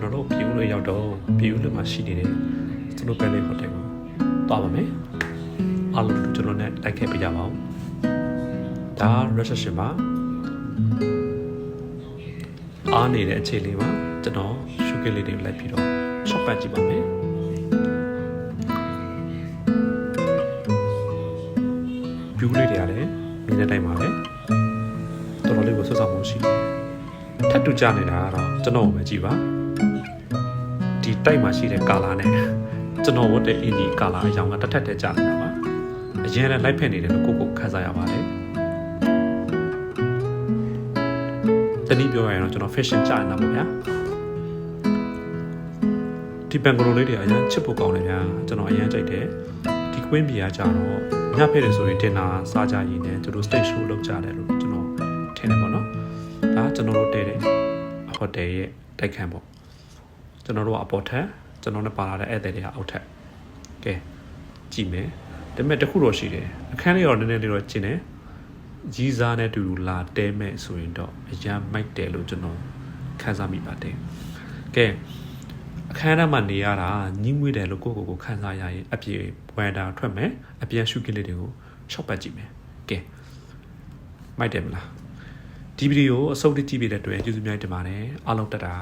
ကျွန်တော်တို့ပြည်ဦးလို့ရောက်တော့ပြည်ဦးလို့မှာရှိနေတဲ့ကျွန်တော်ပဲလေးဟိုတယ်ကိုသွားပါမယ်အားလုံးတို့ကျွန်တော်နဲ့တိုက်ခဲ့ပေးကြပါဦးဒါ reception မှာအားနေတဲ့အခြေလေးမှာကျွန်တော်ရှုပ်ကလေးတွေလိုက်ပြီးတော့ shop ပတ်ကြည့်ပါမယ်ပြူးလေးတွေကလည်းမြင်တဲ့တိုင်းပါပဲတော်တော်လေးကိုဆွတ်ဆောင်မှုရှိတယ်ထပ်တူကြနေတာကတော့ကျွန်တော်ကိုပဲကြည့်ပါ ဒီတိုက်မှာရှိတဲ့ကာလာနဲ့ကျွန်တော်ဝတ်တဲ့အင်ဂျီကာလာအရောင်ကတစ်ထက်တည်းကြနေတာပါအရင်လည်းလိုက်ဖက်နေတယ်လို့ကိုယ့်ကိုယ်ခန်းစားရပါတယ်တနည်းပြောရရင်တော့ကျွန်တော် fashion ကြနေတာပေါ့ဗျာဒီပန်ကလိုလေးတွေအရင်ချစ်ဖို့ကောင်းတယ်ဗျာကျွန်တော်အရင်ကြိုက်တယ်ဒီကွင်းပြာကြတော့ညဖက်တယ်ဆိုရင်တင်တာစားကြရည်နဲ့သူတို့ stage show လုပ်ကြတယ်လို့ကျွန်တော်ထင်တယ်ပေါ့နော်ဒါကျွန်တော်တို့တဲတဲ့ဟိုတယ်ရဲ့တိုက်ခန်းပေါ့ ကျွန်တော်တို့ကအပေါ်ထက်ကျွန်တော်နဲ့ပါလာတဲ့ဧည့်သည်တွေကအောက်ထက်ကဲကြည့်မယ်ဒါပေမဲ့တစ်ခုတော့ရှိတယ်အခန်းလေးတော့နည်းနည်းလေးတော့ကျင်တယ်ကြီးစားနဲ့အတူတူလာတဲမဲ့ဆိုရင်တော့အရန်မိုက်တယ်လို့ကျွန်တော်ခန်းစားမိပါတယ်ကဲအခန်းထဲမှာနေရတာညှိငွေ့တယ်လို့ကိုယ့်ကိုယ်ကိုခံစားရရင်အပြေဝမ်တာထွက်မယ်အပြန်ရှုကလေးတွေကိုရှော့ပတ်ကြည့်မယ်ကဲမိုက်တယ်မလားဒီဗီဒီယိုအဆုံးထိကြည့်ပေးတဲ့အတွက်ကျေးဇူးများတင်ပါတယ်အားလုံးတက်တာ